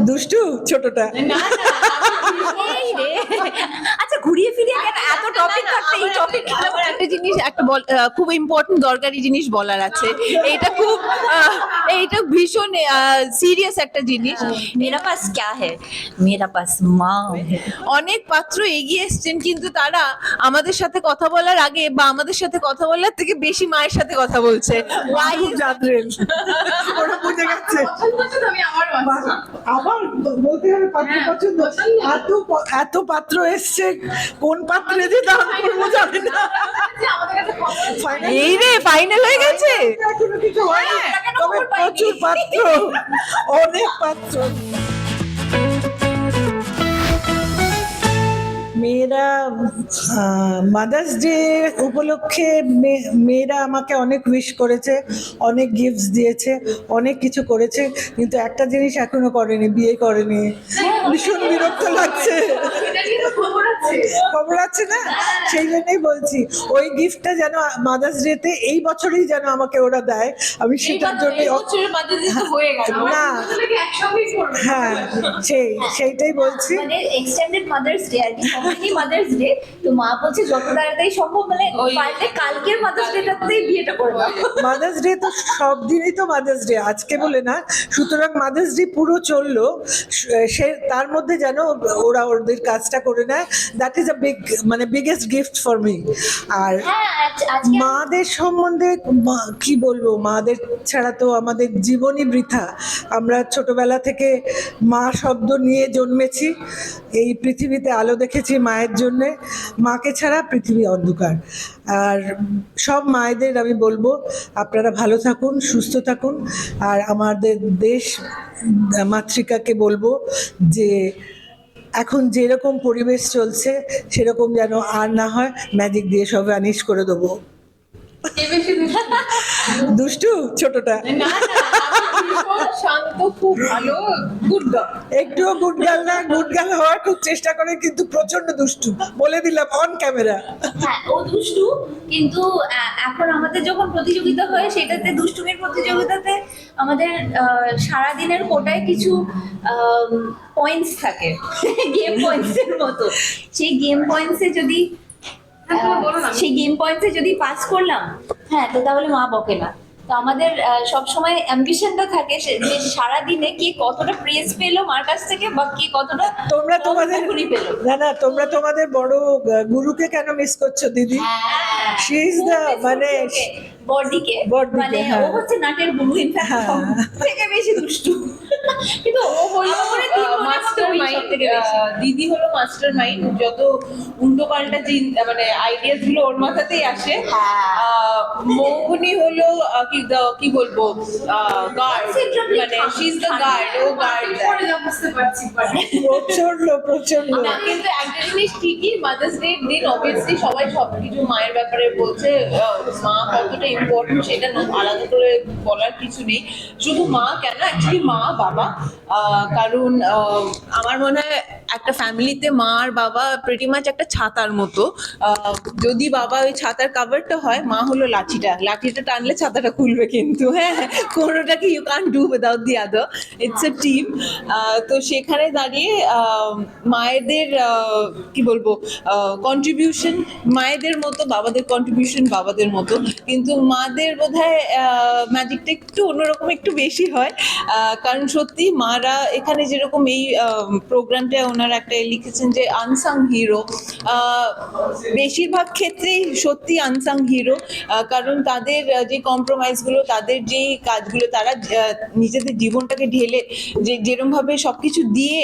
দুষ্টু ছোটটা আচ্ছা ঘুরিয়ে ফিরিয়ে কেন এত টপিক থাকতে এই টপিক একটা জিনিস একটা খুব ইম্পর্টেন্ট দরকারি জিনিস বলার আছে। এটা খুব এইটা ভীষণ সিরিয়াস একটা জিনিস। মেরা পাস হে মেরা পাস মা অনেক পাত্র এগিয়ে এসছেন কিন্তু তারা আমাদের সাথে কথা বলার আগে বা আমাদের সাথে কথা বলার থেকে বেশি মায়ের সাথে কথা বলছে। ওয়াই জাদ্রেল ওরা বুঝে গেছে। আবার বলতে হবে পাত্র পছন্দ। হ্যাঁ। এত এত পাত্র এসছে। কোন পাত্রে যে দান করব জানি না। এই রে ফাইনাল হয়ে গেছে। এখনও কিছু হয়নি। তবে প্রচুর পাত্র অনেক পাত্র। মেয়েরা মাদার্স ডে উপলক্ষে মেয়েরা আমাকে অনেক উইশ করেছে অনেক গিফটস দিয়েছে অনেক কিছু করেছে কিন্তু একটা জিনিস এখনও করেনি বিয়ে করেনি। ভীষণ বিরক্ত লাগছে। খবর আছে। না? সেই জন্যই বলছি ওই গিফটটা যেন মাদার্স ডেতে এই বছরই যেন আমাকে ওরা দেয় আমি সেটার জন্য না। হ্যাঁ সেই সেইটাই বলছি। মানে এক্সটেন্ডেড মাদার্স ডে আর কি। সম্প্রতি মাদার্স ডে তো মা বলছে যত তাড়াতাড়ি সম্ভব মানে পারলে কালকের মাদার্স ডেটাতেই বিয়েটা করে দাও। মাদার্স ডে তো সব দিনই তো মাদার্স ডে আজকে বলে না। সুতরাং মাদার্স ডে পুরো চলল। সে তার মধ্যে যেন ওরা ওদের কাজটা করে নেয়। দ্যাট ইজ আ বিগ মানে বিগেস্ট গিফট ফর মি আর হ্যাঁ মাদের সম্বন্ধে মা- কি বলব? মাদের ছাড়া তো আমাদের জীবনই বৃথা। আমরা ছোটবেলা থেকে মা শব্দ নিয়ে জন্মেছি। এই পৃথিবীতে আলো দেখেছি মায়ের জন্যে মাকে ছাড়া পৃথিবী অন্ধকার। আর সব মায়েদের আমি বলব আপনারা ভালো থাকুন সুস্থ থাকুন। আর আমাদের দেশ মাতৃকাকে বলব যে এখন যেরকম পরিবেশ চলছে সেরকম যেন আর না হয় ম্যাজিক দিয়ে সব আনিস করে দেবো। দুষ্টু? ছোটটা? শান্ত খুব ভালো গুড একটুও গুড গার্ল না গুড গার্ল হওয়ার খুব চেষ্টা করে কিন্তু প্রচণ্ড দুষ্টু। বলে দিলাম অন ক্যামেরা হ্যাঁ ও দুষ্টু কিন্তু এখন আমাদের যখন প্রতিযোগিতা হয় সেটাতে দুষ্টুমির প্রতিযোগিতাতে আমাদের আহ, সারাদিনের কোটায় কিছু পয়েন্টস থাকে। গেম পয়েন্টস এর মতো। সেই গেম পয়েন্টসে যদি সেই গেম পয়েন্টসে যদি পাস করলাম হ্যাঁ তো তাহলে মা বকে না। তো আমাদের সব সময় অ্যাম্বিশনটা থাকে সে- যে সারাদিনে কে কতটা প্রেস পেল মার কাছ থেকে বা কে কতটা তোমরা তোমাদের পেল। না না তোমরা তোমাদের বড় গুরুকে কেন মিস করছ দিদি? She is the- মানে বডিকে। মানে ও হ্যাঁ। হচ্ছে নাটের গুরু ইনফ্যাক্ট হ্যাঁ। থেকে বেশি দুষ্টু। কিন্তু ও হলো পরে তিন মাস্টার মাইন্ড দিদি হলো মাস্টার মাইন্ড যত উল্টো পাল্টা মানে আইডিয়াসগুলো ওর মাথাতেই আসে। আহ, মৌবনি হলো কি কি বলব? গার্ড মানে শি ইজ দ্য। গার্ড ও গার্ড প্রচণ্ড প্রচণ্ড কিন্তু একটা জিনিস ঠিকই মাদার্স ডে দিন অবভিয়াসলি সবাই সবকিছু মায়ের ব্যাপারে বলছে মা কতটা ইম্পর্টেন্ট সেটা না আলাদা করে বলার কিছু নেই। শুধু মা কেন? অ্যাকচুয়ালি মা বাবা কারণ আমার মনে হয় একটা ফ্যামিলিতে মা আর বাবা প্রেটি মাছ একটা ছাতার মতো। আহ, যদি বাবা ওই ছাতার কাভারটা হয় মা হলো লাঠিটা। লাঠিটা টানলে ছাতাটা খুলবে কিন্তু হ্যাঁ কোনোটাকে you can do without the other it's a team তো সেখানে দাঁড়িয়ে মায়েদের কি বলব কন্ট্রিবিউশন মায়েদের মতো, বাবাদের কন্ট্রিবিউশন বাবাদের মতো। কিন্তু মাদের বোধ হয় ম্যাজিকটা একটু অন্যরকম, একটু বেশি হয়। কারণ সত্যি মারা এখানে যেরকম এই প্রোগ্রামটা ওনারা একটা লিখেছেন যে আনসাং হিরো বেশিরভাগ ক্ষেত্রেই সত্যি আনসাং হিরো কারণ তাদের যে যে কম্প্রোমাইজগুলো তাদের যে কাজগুলো, তারা নিজেদের জীবনটাকে ঢেলে, যে যেরমভাবে সবকিছু দিয়ে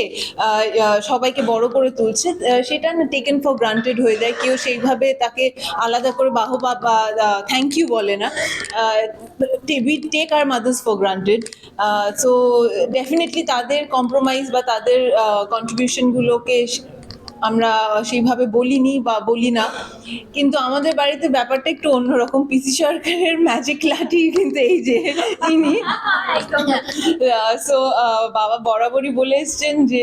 সবাইকে বড় করে তুলছে সেটা না টেকেন ফর গ্রান্টেড হয়ে যায়। কেউ সেইভাবে তাকে আলাদা করে বাহবা বা থ্যাংক ইউ বলে না। We take our mothers for granted so definitely তাদের কম্প্রোমাইজ বা তাদের কন্ট্রিবিউশনগুলোকে আমরা সেইভাবে বলিনি বা বলি না। কিন্তু আমাদের বাড়িতে ব্যাপারটা একটু অন্যরকম। পিসি সরকারের ম্যাজিক লাঠি কিন্তু এই যে তিনি। সো বাবা বরাবরই বলে এসছেন যে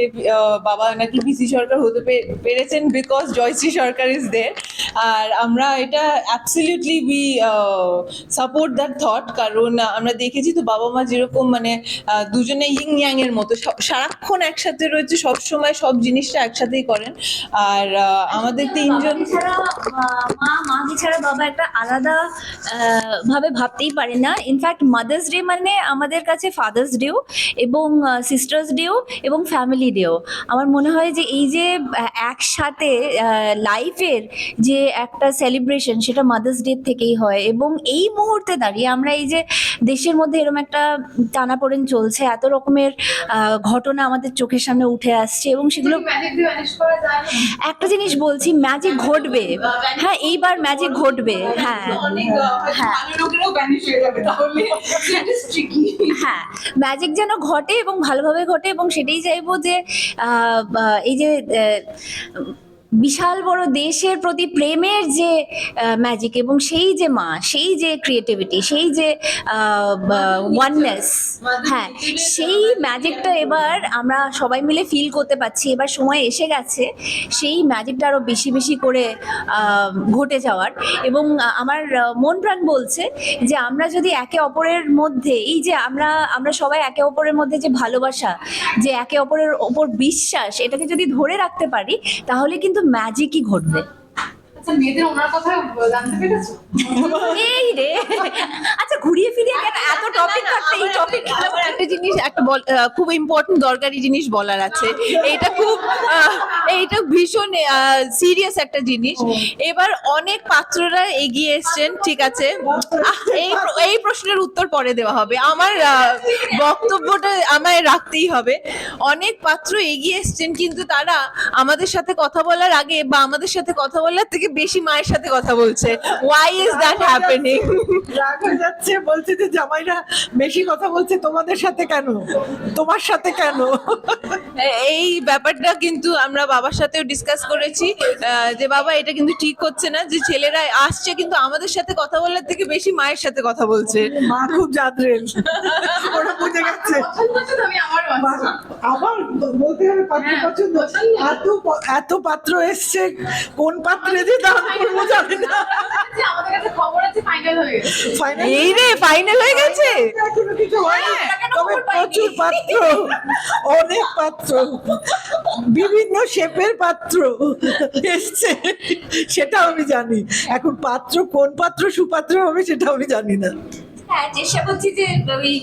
বাবা নাকি পিসি সরকার হতে পেরেছেন because Jayashree Sarkar is there আর আমরা এটা absolutely we support that thought কারণ আমরা দেখেছি তো বাবা মা যেরকম মানে দুজনে ইং ইয়াং এর মতো। সারাক্ষণ একসাথে রয়েছে সবসময় সব জিনিসটা একসাথেই করেন। আর আমাদের তিনজন মা মাকে ছাড়া বাবা একটা আলাদা ভাবে ভাবতেই পারে না। ইনফ্যাক্ট মাদার্স ডে মানে আমাদের কাছে ফাদার্স ডেও এবং সিস্টার্স ডেও এবং ফ্যামিলি ডেও আমার মনে হয় যে এই যে একসাথে লাইফের যে একটা সেলিব্রেশন সেটা মাদার্স ডে থেকেই হয় এবং এই মুহূর্তে দাঁড়িয়ে আমরা এই যে দেশের মধ্যে এরকম একটা টানাপোড়েন চলছে এত রকমের ঘটনা আমাদের চোখের সামনে উঠে আসছে এবং সেগুলো একটা জিনিস বলছি ম্যাজিক ঘটবে। হ্যাঁ এইবার ম্যাজিক ঘটবে। হ্যাঁ। হ্যাঁ। হয়ে ম্যাজিক যেন ঘটে এবং ভালোভাবে ঘটে এবং সেটাই চাইব যে এই যে বিশাল বড় দেশের প্রতি প্রেমের যে ম্যাজিক এবং সেই যে মা, সেই যে ক্রিয়েটিভিটি সেই যে ওয়াননেস হ্যাঁ সেই ম্যাজিকটা এবার আমরা সবাই মিলে ফিল করতে পারছি। এবার সময় এসে গেছে, সেই ম্যাজিকটা আরও বেশি বেশি করে ঘটে যাওয়ার। এবং আমার মন প্রাণ বলছে যে আমরা যদি একে অপরের মধ্যে, এই যে আমরা আমরা সবাই একে অপরের মধ্যে যে ভালোবাসা, যে একে অপরের ওপর বিশ্বাস, এটাকে যদি ধরে রাখতে পারি, তাহলে কিন্তু ম্যাজিকই ঘটবে আচ্ছা মেয়েদের ওনার কথা জানতে পেরেছ? এই রে। আচ্ছা ঘুরিয়ে ফিরিয়ে কেন এত টপিক থাকতে এই টপিক একটা জিনিস একটা বল খুব ইম্পর্টেন্ট দরকারি জিনিস বলার আছে। এটা খুব এইটা ভীষণ সিরিয়াস একটা জিনিস। এবার অনেক পাত্ররা এগিয়ে এসছেন ঠিক আছে। এই এই প্রশ্নের উত্তর পরে দেওয়া হবে। আমার বক্তব্যটা আমায় রাখতেই হবে। অনেক পাত্র এগিয়ে এসছেন কিন্তু তারা আমাদের সাথে কথা বলার আগে বা আমাদের সাথে কথা বলার থেকে বেশি মায়ের সাথে কথা বলছে। ওয়াই ইজ দ্যাট হ্যাপেনিং রাগ হয়ে যাচ্ছে বলছে যে জামাইরা বেশি কথা বলছে তোমাদের সাথে কেন? তোমার সাথে কেন? এই ব্যাপারটা কিন্তু আমরা বাবার সাথেও ডিসকাস করেছি যে বাবা এটা কিন্তু ঠিক হচ্ছে না যে ছেলেরা আসছে কিন্তু আমাদের সাথে কথা বলার থেকে বেশি মায়ের সাথে কথা বলছে। মা খুব জাদরেল। ওরা বুঝে গেছে। আবার বলতে হবে পাত্র পছন্দ। এত এত পাত্র এসছে কোন পাত্রে যে দান করব জানি না। এই রে ফাইনাল হয়ে গেছে? এখনও কিছু হয়নি তবে প্রচুর পাত্র। অনেক পাত্র। বিভিন্ন শেপের পাত্র এসছে সেটা আমি জানি। এখন পাত্র কোন পাত্র সুপাত্র হবে সেটা আমি জানি না। হ্যাঁ চেষ্টা করছি যে ওই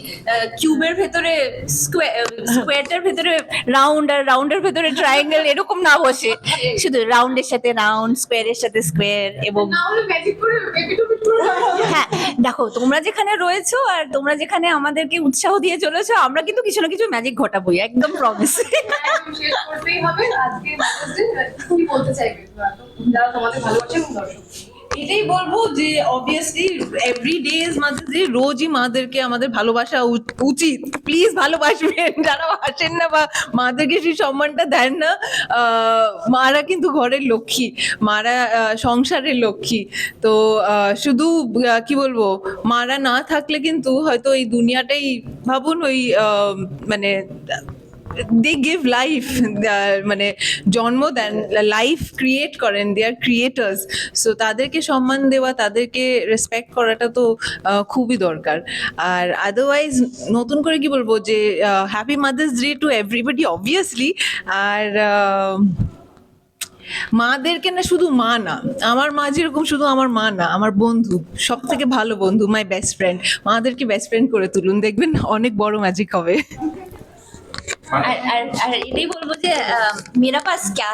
কিউবের ভেতরে স্কোয়ারটার ভেতরে রাউন্ড আর রাউন্ডের ভেতরে ট্রায়াঙ্গেল এরকম না বসে। শুধু রাউন্ডের সাথে রাউন্ড স্কোয়ারের সাথে স্কোয়ার এবং হ্যাঁ দেখো তোমরা যেখানে রয়েছো আর তোমরা যেখানে আমাদেরকে উৎসাহ দিয়ে চলেছো আমরা কিন্তু কিছু না কিছু ম্যাজিক ঘটাবোই একদম প্রমিস এটাই বলব যে obviously every day is mother's day রোজই মাদেরকে আমাদের ভালোবাসা উচিত। প্লিজ ভালোবাসবেন, যারা আসেন না বা মাদেরকে সেই সম্মানটা দেন না মারা কিন্তু ঘরের লক্ষ্মী, মারা সংসারের লক্ষ্মী। তো শুধু কি বলব, মারা না থাকলে কিন্তু হয়তো এই দুনিয়াটাই, ভাবুন ওই মানে দে গিভ লাইফ মানে জন্ম দেন লাইফ ক্রিয়েট করেন দে আর ক্রিয়েটার্স সো তাদেরকে সম্মান দেওয়া, তাদেরকে রেসপেক্ট করাটা তো খুবই দরকার। আর আদারওয়াইজ নতুন করে কি বলব যে happy mother's day to everybody obviously আর মাদেরকে না শুধু মা না, আমার মা যেরকম শুধু আমার মা না, আমার বন্ধু সব থেকে ভালো বন্ধু মাই বেস্ট ফ্রেন্ড মাদেরকে বেস্ট ফ্রেন্ড করে তুলুন, দেখবেন অনেক বড় ম্যাজিক হবে। আর আর আর এটাই বলব যে আহ, মেরা পাস ক্যা